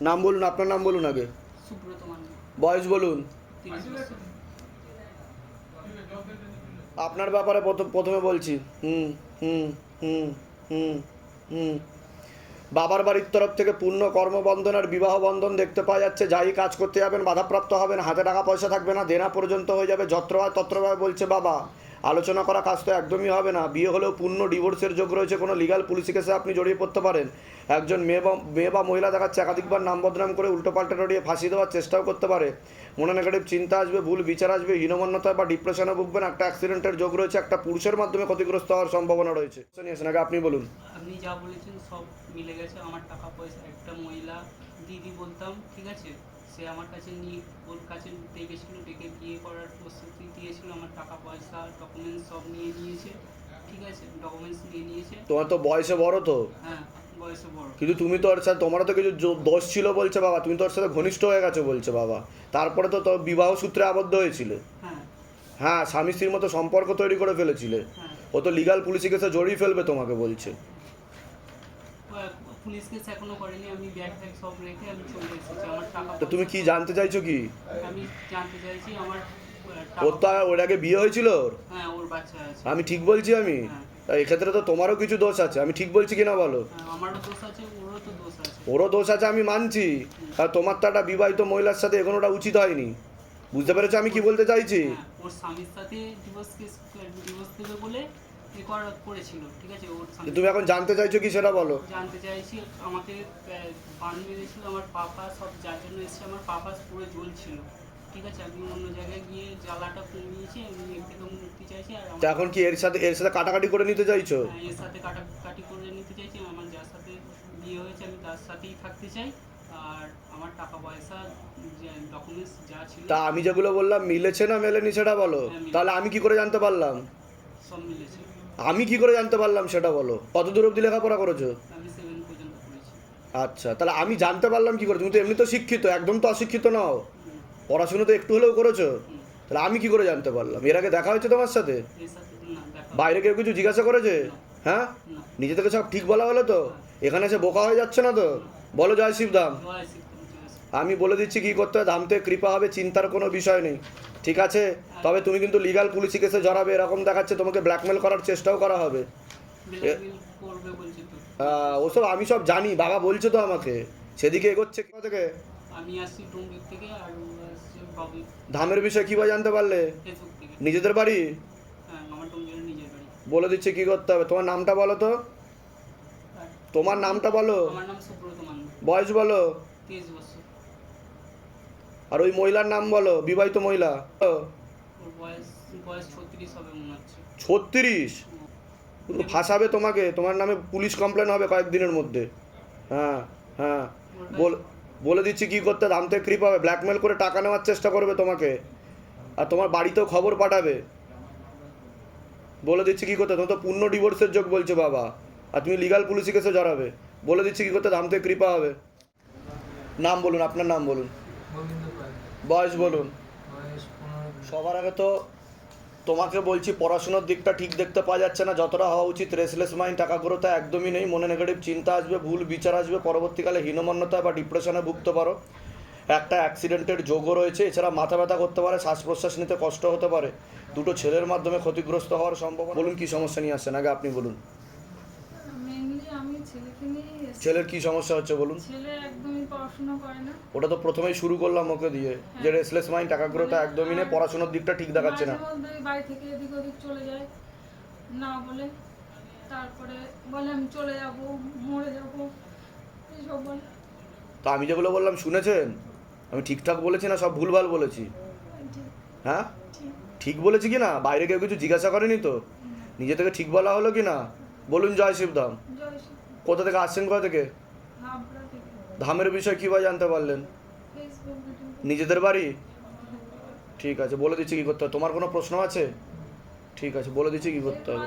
নাম বলুন আপনার নাম বলুন আগে। বয়স বলুন। আপনার ব্যাপারে প্রথম- প্রথমে বলছি। হুম হুম হুম হুম হুম। বাবার বাড়ির তরফ থেকে পূর্ণ কর্মবন্ধন আর বিবাহ বন্ধন দেখতে পাওয়া যাচ্ছে। যাই কাজ করতে যাবেন বাধাপ্রাপ্ত হবেন হাতে টাকা পয়সা থাকবে না দেনা পর্যন্ত হয়ে যাবে। যত্রভাবে তত্রভাবে বলছে বাবা। আলোচনা করা কাজ তো একদমই হবে না। বিয়ে হলেও পূর্ণ ডিভোর্সের যোগ রয়েছে কোনো লিগাল পুলিশ কেসে আপনি জড়িয়ে পড়তে পারেন। একজন মেয়ে বা মেয়ে বা মহিলা দেখাচ্ছে একাধিকবার নাম বদনাম করে উল্টো পাল্টা নড়িয়ে ফাঁসি দেওয়ার চেষ্টাও করতে পারে। মনে নেগেটিভ চিন্তা আসবে, ভুল বিচার আসবে হীনমন্যতা বা ডিপ্রেশনে ভুগবেন, একটা অ্যাক্সিডেন্টের যোগ রয়েছে, একটা পুরুষের মাধ্যমে ক্ষতিগ্রস্ত হওয়ার সম্ভাবনা রয়েছে। আগে আপনি বলুন। আপনি যা বলেছেন সব মিলে গেছে, আমার টাকা পয়সা, একটা মহিলা, দিদি বলতাম, ঠিক আছে? সে আমার কাছে নিয়ে ওর কাছে ডেকেছিল ডেকে বিয়ে করার প্রস্তুতি দিয়েছিল আমার টাকা পয়সা ডকুমেন্টস সব নিয়ে নিয়েছে ঠিক আছে ডকুমেন্টস নিয়ে নিয়েছে। তোমার তো বয়সে বড় তো? হ্যাঁ বয়সে বড়। কিন্তু তুমি তো ওর সাথে তোমারও তো কিছু দোষ ছিল বলছে বাবা তুমি তো ওর সাথে ঘনিষ্ঠ হয়ে গেছো বলছে বাবা। তারপরে তো তো বিবাহ সূত্রে আবদ্ধ হয়েছিলে। হ্যাঁ। হ্যাঁ স্বামী স্ত্রীর মতো সম্পর্ক তৈরি করে ফেলেছিলে। হ্যাঁ। ও তো লিগাল পুলিশি কেসে জড়িয়ে ফেলবে তোমাকে বলছে। পুলিশ কেস এখনও করেনি আমি ব্যাগ ট্যাগ সব রেখে আমি চলে এসেছি আমার টাকা তো তুমি কি জানতে চাইছো কি? আমি জানতে চাইছি আমার ওর তো ওর আগে বিয়ে হয়েছিল হ্যাঁ ওর বাচ্চা আছে। আমি ঠিক বলছি আমি? হ্যাঁ। এক্ষেত্রে তো তোমারও কিছু দোষ আছে আমি ঠিক বলছি কিনা বলো? হ্যাঁ, আমারও দোষ আছে ওরও তো দোষ আছে। ওরও দোষ আছে আমি মানছি। আর তোমার তো একটা বিবাহিত মহিলার সাথে এগোনোটা উচিত হয়নি। বুঝতে পেরেছ আমি কি বলতে চাইছি? ওর স্বামীর সাথে ডিভোর্স কেস ডিভোর্স দেবে বলে করেছিল ঠিক আছে? ওর স্বামী তুমি এখন জানতে চাইছো কি সেটা বলো। জানতে চাইছি আমাকে বান মেরেছিল আমার পাপা সব যার জন্য এসেছে আমার পাপা পুরো জ্বলছিল ঠিক আছে? আমি অন্য জায়গায় গিয়ে জ্বালাটা কমিয়েছি আমি এর থেকে মুক্তি চাইছি আর আমার এখন কি এর সাথে এর সাথে কাটাকাটি করে নিতে চাইছো? হ্যাঁ, এর সাথে কাটাকাটি করে নিতে চাইছি আমার যার সাথে বিয়ে হয়েছে আমি তার সাথেই থাকতে চাই আর আমার টাকা পয়সা ডকুমেন্টস যা ছিল তা আমি যেগুলো বললাম মিলেছে না মেলেনি সেটা বলো? হ্যাঁ, তাহলে আমি কি করে জানতে পারলাম? সব মিলেছে। আমি কি করে জানতে পারলাম সেটা বলো? কত দূর অব্দি লেখাপড়া করেছ? আচ্ছা তাহলে আমি জানতে পারলাম কি করে? তুমি তো এমনি তো শিক্ষিত একদম তো অশিক্ষিত নাও। পড়াশুনো তো একটু হলেও করেছ। তাহলে আমি কি করে জানতে পারলাম? এর আগে দেখা হয়েছে তোমার সাথে? বাইরে কেউ কিছু জিজ্ঞাসা করেছে? হ্যাঁ? নিজে থেকে সব ঠিক বলা হলো তো? এখানে এসে বোকা হয়ে যাচ্ছে না তো? বলো জয় শিবধাম জয় শ্রীরাম, জয় শ্রীরাম। আমি বলে দিচ্ছি কি করতে হয় ধামতে কৃপা হবে চিন্তার কোনো বিষয় নেই। ঠিক আছে? তবে তুমি কিন্তু লিগাল পুলিশি কেসে জড়াবে এরকম দেখাচ্ছে তোমাকে ব্ল্যাকমেল করার চেষ্টাও করা হবে। ওসব আমি সব জানি বাবা বলছে তো আমাকে। সেদিকে এগোচ্ছে কোথা থেকে? থেকে ধামের বিষয়ে কীভাবে জানতে পারলে? নিজেদের বাড়ি? হ্যাঁ বলে দিচ্ছে কি করতে হবে? তোমার নামটা বলো তো। তোমার নামটা বলো। বয়স বলো। আর ওই মহিলার নাম বলো বিবাহিত মহিলা। ছত্রিশ ফাঁসাবে তোমাকে তোমার নামে পুলিশ কমপ্লেন হবে কয়েকদিনের মধ্যে। হ্যাঁ হ্যাঁ। বল বলে দিচ্ছি কি করতে দামতে ক্রিপ হবে। ব্ল্যাকমেল করে টাকা নেওয়ার চেষ্টা করবে তোমাকে। আর তোমার বাড়িতেও খবর পাঠাবে। বলে দিচ্ছি কি করতে তোমার তো পূর্ণ ডিভোর্সের যোগ বলছে বাবা। আর তুমি লিগাল পুলিশি কেসে জড়াবে। বলে দিচ্ছি কি করতে দামতে কৃপা হবে। নাম বলুন আপনার নাম বলুন। বয়স বলুন। সবার আগে তো তোমাকে বলছি পড়াশোনার দিকটা ঠিক দেখতে পাওয়া যাচ্ছে না যতটা হওয়া উচিত রেসলেস মাইন্ড টাকাগ্রতা একদমই নেই মনে নেগেটিভ চিন্তা আসবে ভুল বিচার আসবে পরবর্তীকালে হীনমন্যতা বা ডিপ্রেশনে ভুগতে পারো। একটা অ্যাক্সিডেন্টের যোগও রয়েছে এছাড়া মাথা ব্যথা করতে পারে শ্বাস প্রশ্বাস নিতে কষ্ট হতে পারে। দুটো ছেলের মাধ্যমে ক্ষতিগ্রস্ত হওয়ার সম্ভাবনা। বলুন কি সমস্যা নিয়ে আসছেন? আগে আপনি বলুন। ছেলেকে ছেলের কি সমস্যা হচ্ছে বলুন? ছেলে একদমই পড়াশোনা করে না। ওটা তো প্রথমেই শুরু করলাম ওকে দিয়ে যে রেসলেস মাইন্ড টাকাগ্রতা একদমই নেই পড়াশোনার দিকটা ঠিক দেখাচ্ছে না। বাড়ি থেকে এদিক ওদিক চলে যায়। না বলে তারপরে বলে আমি চলে যাব মরে যাব। এইসব বলে। তা আমি যেগুলো বললাম শুনেছেন? আমি ঠিকঠাক বলেছি না সব ভুলভাল বলেছি? হ্যাঁ? ঠিক বলেছি কি না? বাইরে কেউ কিছু জিজ্ঞাসা করেনি তো? নিজে থেকে ঠিক বলা হলো কি না? বলুন জয় শিবধাম। জয় কোথা থেকে আসছেন কোথা থেকে? ধামের বিষয় কীভাবে জানতে পারলেন? নিজেদের বাড়ি? ঠিক আছে বলে দিচ্ছি কী করতে হবে। তোমার কোনো প্রশ্ন আছে? ঠিক আছে বলে দিচ্ছি কী করতে হবে।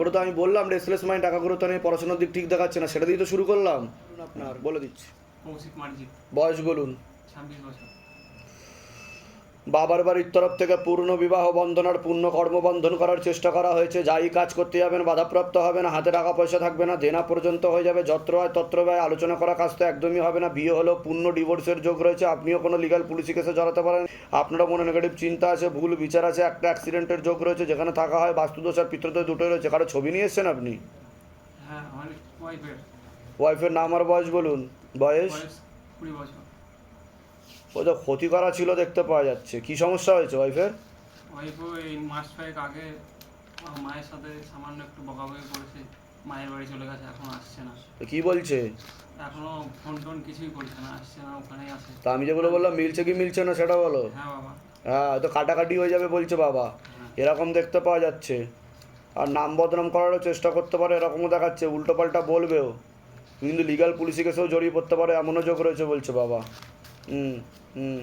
ওটা তো আমি বললাম রেসলেস মাইন্ড টাকা গুরুত্ব নেই পড়াশোনার দিক ঠিক দেখাচ্ছে না সেটা দিয়ে তো শুরু করলাম। আপনার বলে দিচ্ছি। বয়স বলুন। ছাব্বিশ বছর। বাবার বাড়ির তরফ থেকে পূর্ণ বিবাহ বন্ধন আর পূর্ণ কর্মবন্ধন করার চেষ্টা করা হয়েছে। যাই কাজ করতে যাবেন বাধাপ্রাপ্ত হবে না হাতে টাকা পয়সা থাকবে না দেনা পর্যন্ত হয়ে যাবে যত্র হয় তত্র ব্যয় আলোচনা করা কাজ তো একদমই হবে না। বিয়ে হলেও পূর্ণ ডিভোর্সের যোগ রয়েছে আপনিও কোনো লিগাল পুলিশি কেসে জড়াতে পারেন। আপনারও মনে নেগেটিভ চিন্তা আছে ভুল বিচার আছে একটা অ্যাক্সিডেন্টের যোগ রয়েছে যেখানে থাকা হয় বাস্তুদোষ আর পিতৃদোষ দুটোই রয়েছে। কারও ছবি নিয়ে এসছেন আপনি? হ্যাঁ ওয়াইফের ওয়াইফের নাম আর বয়স বলুন। বয়স? বয়স কুড়ি বছর। ও তো ক্ষতি করা ছিল দেখতে পাওয়া যাচ্ছে। কি সমস্যা হয়েছে ওয়াইফের? ওয়াইফও এই মাস ছয়েক আগে মায়ের সাথে সামান্য একটু বকাবকি করেছে মায়ের বাড়ি চলে গেছে এখন আসছে না। তো কি বলছে? এখনও ফোন টোন কিছুই করছে না আসছে না ওখানেই আছে। তা আমি যেগুলো বললাম মিলছে কি মিলছে না সেটা বলো। হ্যাঁ বাবা। হ্যাঁ তো কাটাকাটি হয়ে যাবে বলছে বাবা। হ্যাঁ। এরকম দেখতে পাওয়া যাচ্ছে। আর নাম বদনাম করারও চেষ্টা করতে পারে এরকমও দেখাচ্ছে। উল্টো পাল্টা বলবেও। কিন্তু লিগাল পুলিশি কেসেও জড়িয়ে পড়তে পারে এমনও যোগ রয়েছে বলছে বাবা। হুম। হুম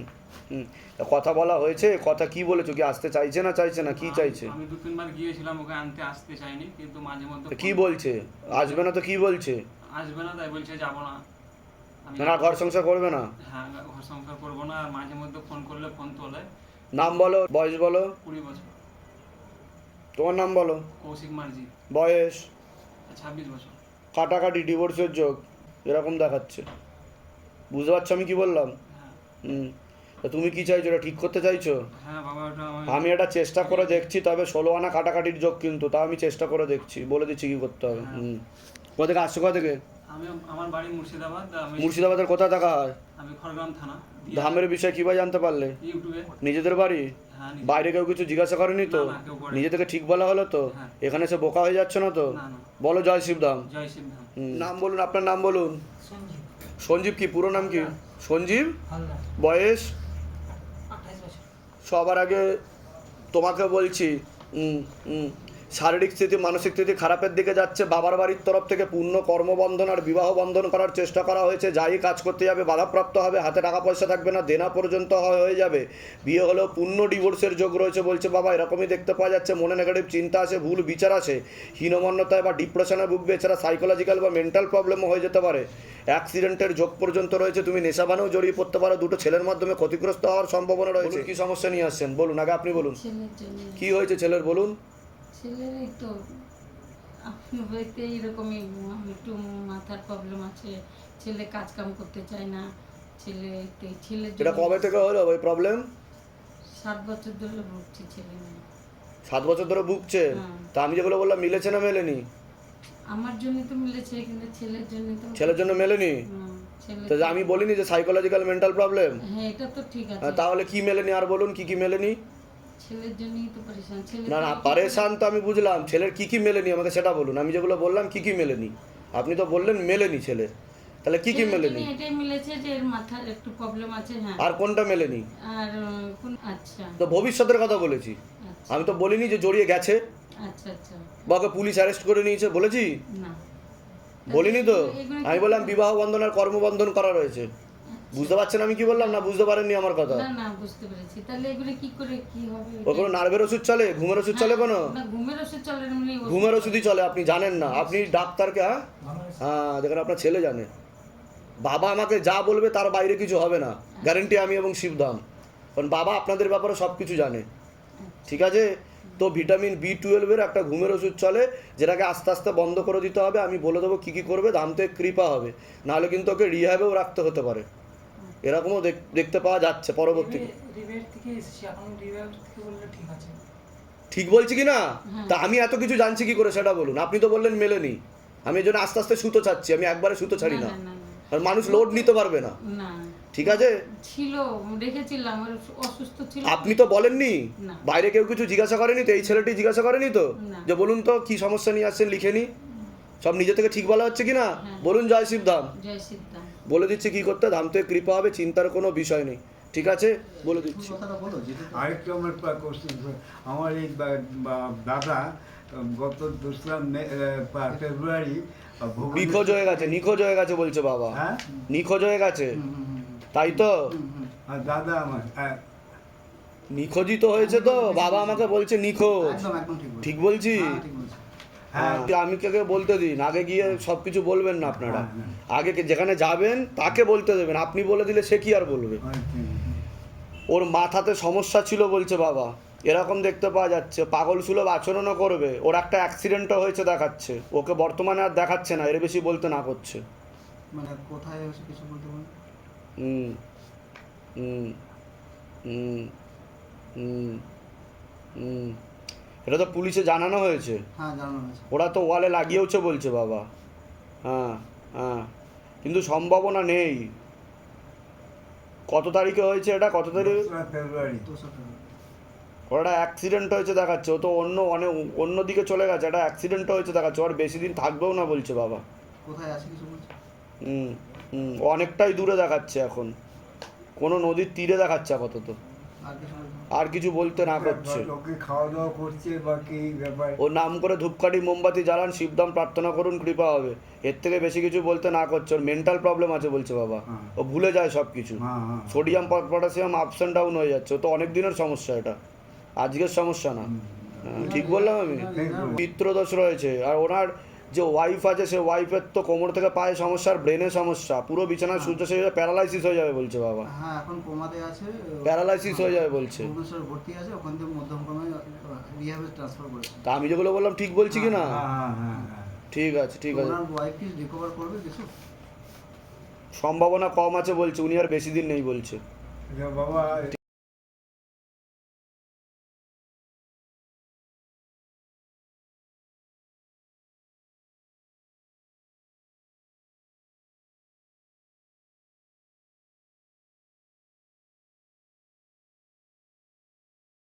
হুম। তা কথা বলা হয়েছে কথা কি বলেছ? কি আসতে চাইছে না চাইছে না? কি চাইছে? আমি দু তিনবার গিয়েছিলাম ওকে আনতে আসতে চাইনি কিন্তু মাঝে মধ্যে কি বলছে? আসবে না তো কি বলছে? আসবে না তাই বলছে যাব না। না ঘর সংসার করবে না? হ্যাঁ ঘর সংসার করব না আর মাঝে মধ্যে ফোন করলে ফোন তোলে। নাম বলো বয়স বলো। কুড়ি বছর। তোমার নাম বলো। কৌশিক মার্জি বয়স? ছাব্বিশ বছর। কাটাকাটি ডিভোর্সের যোগ এরকম দেখাচ্ছে। বুঝতে পারছ আমি কি বললাম? হুম। তা তুমি কি চাইছো? এটা ঠিক করতে চাইছো? হ্যাঁ আমি এটা চেষ্টা করে দেখছি তবে ষোলো আনা কাটাকাটির যোগ কিন্তু তাও আমি চেষ্টা করে দেখছি বলে দিচ্ছি কি করতে হবে। হুম। কোথা থেকে আসছো? কোথা থেকে? আমার বাড়ি মুর্শিদাবাদ মুর্শিদাবাদের কোথায় থাকা? হয় আমি খড়গ্রাম থানা ধামের বিষয়ে কীভাবে জানতে পারলে? নিজেদের বাড়ি? হ্যাঁ বাইরে কেউ কিছু জিজ্ঞাসা করেনি তো। নিজে থেকে ঠিক বলা হলো তো? হ্যাঁ। এখানে সে বোকা হয়ে যাচ্ছে না তো? বলো জয় শিবধাম। নাম বলুন আপনার নাম বলুন। সঞ্জীব কি? পুরো নাম কি? সঞ্জীব? হালদার বয়স? সবার আগে তোমাকে বলছি হুম শারীরিক স্থিতি মানসিক স্থিতি খারাপের দিকে যাচ্ছে। বাবার বাড়ির তরফ থেকে পূর্ণ কর্মবন্ধন আর বিবাহ বন্ধন করার চেষ্টা করা হয়েছে। যাই কাজ করতে যাবে বাধাপ্রাপ্ত হবে হাতে টাকা পয়সা থাকবে না দেনা পর্যন্ত হয়- হয়ে যাবে। বিয়ে হলেও পূর্ণ ডিভোর্সের যোগ রয়েছে বলছে বাবা এরকমই দেখতে পাওয়া যাচ্ছে। মনে নেগেটিভ চিন্তা আছে ভুল বিচার আছে হীনমন্যতায় বা ডিপ্রেশনে ভুগবে এছাড়া সাইকোলজিক্যাল বা মেন্টাল প্রবলেমও হয়ে যেতে পারে। অ্যাক্সিডেন্টের যোগ পর্যন্ত রয়েছে। তুমি নেশাবানেও জড়িয়ে পড়তে পারো। দুটো ছেলের মাধ্যমে ক্ষতিগ্রস্ত হওয়ার সম্ভাবনা রয়েছে। কি সমস্যা নিয়ে আসছেন? বলুন আগে আপনি বলুন। কি হয়েছে ছেলের? বলুন। ছেলের এই তো আপনি হইতে এইরকমই একটু মাথার প্রবলেম আছে ছেলে কাজ কাম করতে চায় না ছেলে ছেলের এটা কবে থেকে হলো ওই প্রবলেম সাত বছর ধরে ভুগছি ছেলে সাত বছর ধরে ভুগছে? হুম। তা আমি যেগুলো বললাম মিলেছে না মেলেনি? আমার জন্য তো মিলেছে কিন্তু ছেলের জন্য তো ছেলের জন্য মেলেনি? তো আমি বলিনি যে সাইকোলজিক্যাল মেন্টাল প্রবলেম হ্যাঁ এটা তো ঠিক আছে। তাহলে কি মেলেনি আর বলুন কি কি মেলেনি? ছেলের জন্যই তো পরেশান ছেলে না না পারেশান তো আমি বুঝলাম ছেলের কি কি মেলেনি আমাকে সেটা বলুন আমি যেগুলো বললাম কি কি মেলেনি? আপনি তো বললেন মেলেনি ছেলের তাহলে কি কি মেলেনি? এটাই মিলেছে যে এর মাথার একটু প্রবলেম আছে হ্যাঁ। আর কোনটা মেলেনি? আর কোন আচ্ছা। তো ভবিষ্যতের কথা বলেছি। আচ্ছা। আমি তো বলিনি যে জড়িয়ে গেছে। আচ্ছা আচ্ছা। বা ওকে পুলিশ অ্যারেস্ট করে নিয়েছে বলেছি? না। বলিনি তো? আমি বললাম বিবাহ বন্ধন আর কর্মবন্ধন করা রয়েছে। বুঝতে পারছেন আমি কি বললাম? না বুঝতে পারেননি আমার কথা? না না বুঝতে পেরেছি। তাহলে এগুলো কি করে কি হবে ও কোনো নার্ভের ওষুধ চলে? ঘুমের ওষুধ চলে কোনো? না ঘুমের ওষুধ চলে না ঘুমের ওষুধই চলে আপনি জানেন না। আপনি ডাক্তারকে হ্যাঁ? হ্যাঁ দেখেন আপনার ছেলে জানে। বাবা আমাকে যা বলবে তার বাইরে কিছু হবে না। গ্যারেন্টি আমি এবং শিবধাম কারণ বাবা আপনাদের ব্যাপারে সব কিছু জানে। ঠিক আছে? তো ভিটামিন বি টুয়েলভের একটা ঘুমের ওষুধ চলে যেটাকে আস্তে আস্তে বন্ধ করে দিতে হবে। আমি বলে দেবো কী কী করবে দাম থেকে কৃপা হবে। নাহলে কিন্তু ওকে রিহ্যাবেও রাখতে হতে পারে। এরকমও দেখ- দেখতে পাওয়া যাচ্ছে পরবর্তী ঠিক বলছি কি না? তা আমি এত কিছু জানছি কি করে সেটা বলুন। আপনি তো বললেন মেলেনি। আমি এই জন্য আস্তে আস্তে সুতো ছাড়ছি আমি একবারে সুতো ছাড়ি না। আর মানুষ লোড নিতে পারবে না। ঠিক আছে? ছিল রেখেছিলাম অসুস্থ ছিল। আপনি তো বলেননি? বাইরে কেউ কিছু জিজ্ঞাসা করেনি তো? এই ছেলেটি জিজ্ঞাসা করেনি তো? যে বলুন তো কি সমস্যা নিয়ে আসছেন লিখে নি? সব নিজে থেকে ঠিক বলা হচ্ছে কি না? বলুন জয় শিবধাম। জয় সিদ্ধাম বলে দিচ্ছি কি করতে ধাম থেকে কৃপা হবে চিন্তার কোনো বিষয় নেই। ঠিক আছে? বলে দিচ্ছি। আরেকটু আমার কোশ্চেন আমার এই দাদা গত দোসরা ফেব্রুয়ারি নিখোঁজ হয়ে গেছে নিখোঁজ হয়ে গেছে বলছে বাবা। হ্যাঁ? নিখোঁজ হয়ে গেছে? তাই তো। দাদা আমার হ্যাঁ। নিখোঁজই তো হয়েছে তো। বাবা আমাকে বলছে। নিখোঁজ। একদম একদম ঠিক বলছি। হ্যাঁ, হ্যাঁ। হ্যাঁ, আমি কে বলতে দিন? আগে গিয়ে সব কিছু বলবেন না আপনারা। হ্যাঁ, হ্যাঁ। আগে যেখানে যাবেন তাকে বলতে দেবেন। আপনি বলে দিলে সে কি আর বলবে। ওর মাথাতে সমস্যা ছিল বলছে বাবা। এরকম দেখতে পাওয়া যাচ্ছে। পাগল সুলভ আচরণও করবে। ওর একটা অ্যাক্সিডেন্টও হয়েছে দেখাচ্ছে। ওকে বর্তমানে আর দেখাচ্ছে না এর বেশি বলতে না করছে। মানে কোথায় কিছু বলতে হুম হুম হুম হুম হুম। এটা তো পুলিশে জানানো হয়েছে। হ্যাঁ জানানো হয়েছে। ওরা তো ওয়ালে লাগিয়েওছে বলছে বাবা। হ্যাঁ হ্যাঁ। কিন্তু সম্ভাবনা নেই। কত তারিখে হয়েছে এটা? কত তারিখে? ফেব্রুয়ারি। ওটা অ্যাক্সিডেন্ট হয়েছে দেখাচ্ছে। ও তো অন্য অনেক অন্য দিকে চলে গেছে। এটা অ্যাক্সিডেন্ট হয়েছে দেখাচ্ছে। ওর বেশি দিন থাকবেও না বলছে বাবা। কোথায় আছে কিছু বলছে? হুম হুম। অনেকটাই দূরে দেখাচ্ছে এখন। কোনো নদীর তীরে দেখাচ্ছে আপাতত। আর কিছু বলতে না। করছে। খাওয়া দাওয়া করছে বা কি ব্যাপার। ও নাম করে ধূপকাঠি মোমবাতি জ্বালান শিবদাম প্রার্থনা করুন কৃপা হবে। এর থেকে বেশি কিছু বলতে না করছে। ওর মেন্টাল প্রবলেম আছে বলছে বাবা। হ্যাঁ। ও ভুলে যায় সব কিছু হ্যাঁ হ্যাঁ। Sodium potassium ups and down হয়ে যাচ্ছে। তো অনেক দিনের সমস্যা এটা। আজকের সমস্যা না। ঠিক বললাম আমি? পিত্রদোষ রয়েছে। আর ওনার যে ওয়াইফ আছে সে ওয়াইফের তো কোমর থেকে পায়ে সমস্যা আর ব্রেনে সমস্যা। পুরো বিছানায় সূর্য সে প্যারালাইসিস হয়ে যাবে বলছে বাবা। হ্যাঁ এখন কোমাতে আছে প্যারালাইসিস হয়ে যাবে বলছে। ভুবনেশ্বর ভর্তি আছে ওখান থেকে মধ্যম রিহাবে ট্রান্সফার করেছে। তা আমি যেগুলো বললাম ঠিক বলছি কি না? হ্যাঁ হ্যাঁ হ্যাঁ হ্যাঁ। ঠিক আছে ঠিক আছে। ওয়াইফ কি রিকভার করবে কিছু সম্ভাবনা কম আছে বলছে উনি আর বেশি দিন নেই বলছে। বাবা